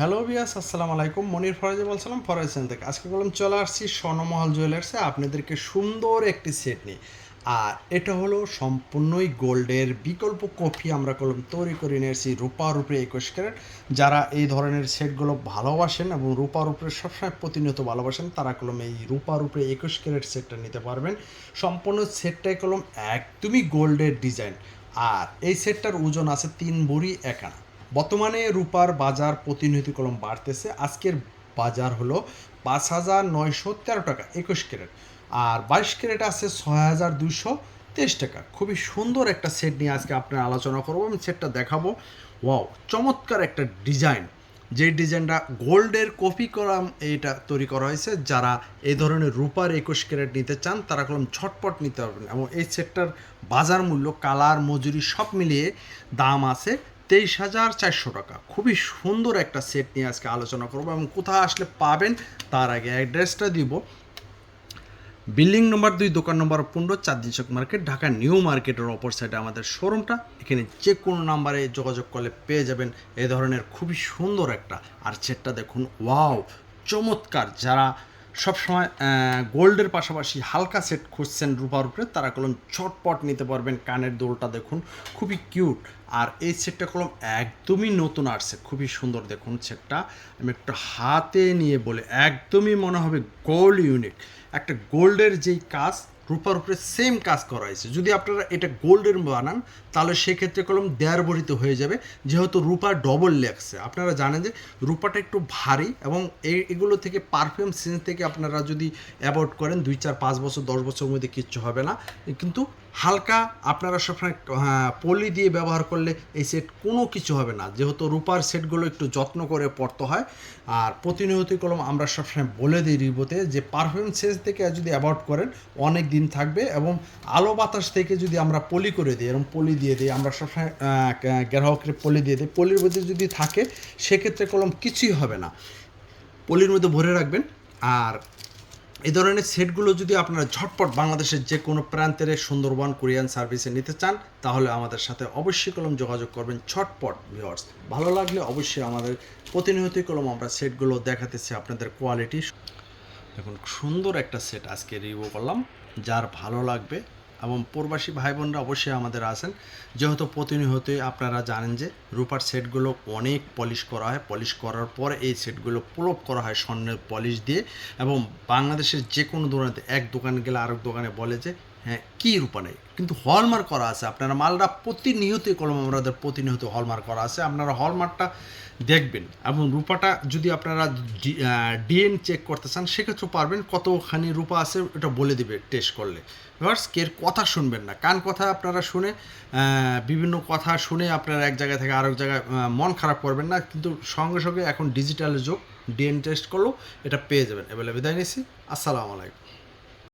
Hello বিয়াস আসসালামু আলাইকুম। মনির ফরাজে বলছিলাম, ফরাজ সেন থেকে। আজকে বললাম, চলে আসছি স্বর্ণমহল জুয়েলার্সে আপনাদেরকে সুন্দর একটি সেট নিয়ে। আর এটা হলো সম্পূর্ণই গোল্ডের বিকল্প কপি আমরা কলম তৈরি করে নিয়ে এসেছি রূপার উপরে একুশ ক্যারেট। যারা এই ধরনের সেটগুলো ভালোবাসেন এবং রূপার উপরে সবসময় প্রতিনিয়ত ভালোবাসেন, তারা কলম এই রূপার উপরে একুশ ক্যারেট সেটটা নিতে পারবেন। সম্পূর্ণ সেটটাই কলম একদমই গোল্ডের ডিজাইন। আর এই সেটটার ওজন আছে তিন বড়ি একানা বর্তমানে রূপার বাজার প্রতিনিধি কলম বাড়তেছে। আজকের বাজার হলো পাঁচ হাজার নয়শো তেরো টাকা, একুশ ক্যারেট। আর বাইশ ক্যারেট আছে ছয় হাজার দুশো তেইশ টাকা। খুবই সুন্দর একটা সেট নিয়ে আজকে আপনার আলোচনা করব আমি সেটটা দেখাবো। ওয়াও, চমৎকার একটা ডিজাইন। যে ডিজাইনটা গোল্ডের কপি করা এটা তৈরি করা হয়েছে। যারা এই ধরনের রূপার একুশ ক্যারেট নিতে চান, তারা কলম ছটপট নিতে পারবেন। এবং এই সেটটার বাজার মূল্য, কালার, মজুরি সব মিলিয়ে দাম আছে তেইশ হাজার চারশো টাকা। খুবই সুন্দর একটা সেট নিয়ে আজকে আলোচনা করব এবং কোথায় আসলে পাবেন তার আগে অ্যাড্রেসটা দিব। বিল্ডিং নম্বর দুই, দোকান নম্বর পনেরো, চাঁদনি চক মার্কেট ঢাকা নিউ মার্কেটের অপর সাইডে আমাদের শোরুমটা এখানে যে কোনো নাম্বারে যোগাযোগ করলে পেয়ে যাবেন এ ধরনের খুবই সুন্দর একটা আর সেটটা দেখুন। ওয়াও চমৎকার! যারা সবসময় গোল্ডের পাশাপাশি হালকা সেট খুঁজছেন রূপার উপরে। তারা কলম চটপট নিতে পারবেন কানের দোলটা দেখুন, খুবই কিউট। আর এই সেটটা কলম একদমই নতুন আসছে, খুবই সুন্দর দেখুন সেটটা। আমি একটু হাতে নিয়ে বলে, একদমই মনে হবে গোল্ড ইউনিট একটা গোল্ডের যেই কাজ রূপার উপরে সেম কাজ করা হয়েছে। যদি আপনারা এটা গোল্ডের বানান তাহলে সেক্ষেত্রে কলম দেড় বড়িতে হয়ে যাবে যেহেতু রূপা ডবল লেগছে আপনারা জানেন যে রূপাটা একটু ভারী এবং এগুলো থেকে পারফিউম সিন থেকে আপনারা যদি অ্যাভয়েড করেন দুই চার পাঁচ বছর দশ বছরের মধ্যে কিচ্ছু হবে না। কিন্তু হালকা আপনারা সবসময় হ্যাঁ, পলি দিয়ে ব্যবহার করলে এই সেট কোনো কিছু হবে না। যেহেতু রূপার সেটগুলো একটু যত্ন করে পড়তে হয় আর প্রতিনিয়ত কলম আমরা সবসময় বলে দিই রিবোতে যে পারফিউম সেন্স থেকে যদি অ্যাভয়েড করেন অনেক দিন থাকবে এবং আলো বাতাস থেকে যদি আমরা পলি করে দিই এরকম পলি দিয়ে দিই, আমরা সবসময় গ্রাহকের পলি দিয়ে দিই, পলির মধ্যে যদি থাকে, সেক্ষেত্রে কলম কিছুই হবে না। পলির মধ্যে ভরে রাখবেন। আর এই ধরনের সেটগুলো যদি আপনারা ঝটপট বাংলাদেশের যে কোনো প্রান্তের সুন্দরবন কোরিয়ান সার্ভিসে নিতে চান, তাহলে আমাদের সাথে অবশ্যই কলম যোগাযোগ করবেন ঝটপট ভিওয়ার্স ভালো লাগলে অবশ্যই আমাদের প্রতিনিয়তই কলম আমরা সেটগুলো দেখাতেছি আপনাদের কোয়ালিটি। দেখুন, সুন্দর একটা সেট আজকে রিভিউ করলাম। যার ভালো লাগবে এবং প্রবাসী ভাই বোনরা অবশ্যই আমাদের আছেন যেহেতু প্রতিনিয়তই আপনারা জানেন যে রূপার সেটগুলো অনেক পলিশ করা হয়। পলিশ করার পর এই সেটগুলো পুলপ করা হয় স্বর্ণের পলিশ দিয়ে এবং বাংলাদেশের যে কোনো দোকানে এক দোকানে গেলে আরেক দোকানে বলে যে হ্যাঁ কী রূপা নেই? কিন্তু হলমার্ক করা আছে। আপনারা মালটা প্রতিনিয়তই কলম আমাদের প্রতিনিয়ত হলমার্ক করা আছে। আপনারা হলমার্কটা দেখবেন। এবং রূপাটা যদি আপনারা ডিএন চেক করতে চান সেক্ষেত্রে পারবেন কতখানি রূপা আছে, এটা বলে দিবে টেস্ট করলে। এবার কের কথা শুনবেন না। কান কথা আপনারা শুনে বিভিন্ন কথা শুনে আপনারা এক জায়গা থেকে আরেক জায়গায় মন খারাপ করবেন না। কিন্তু সঙ্গে সঙ্গে এখন ডিজিটাল যুগ ডিএন টেস্ট করলেও এটা পেয়ে যাবেন। এবার বিদায় নিচ্ছি আসসালামু আলাইকুম।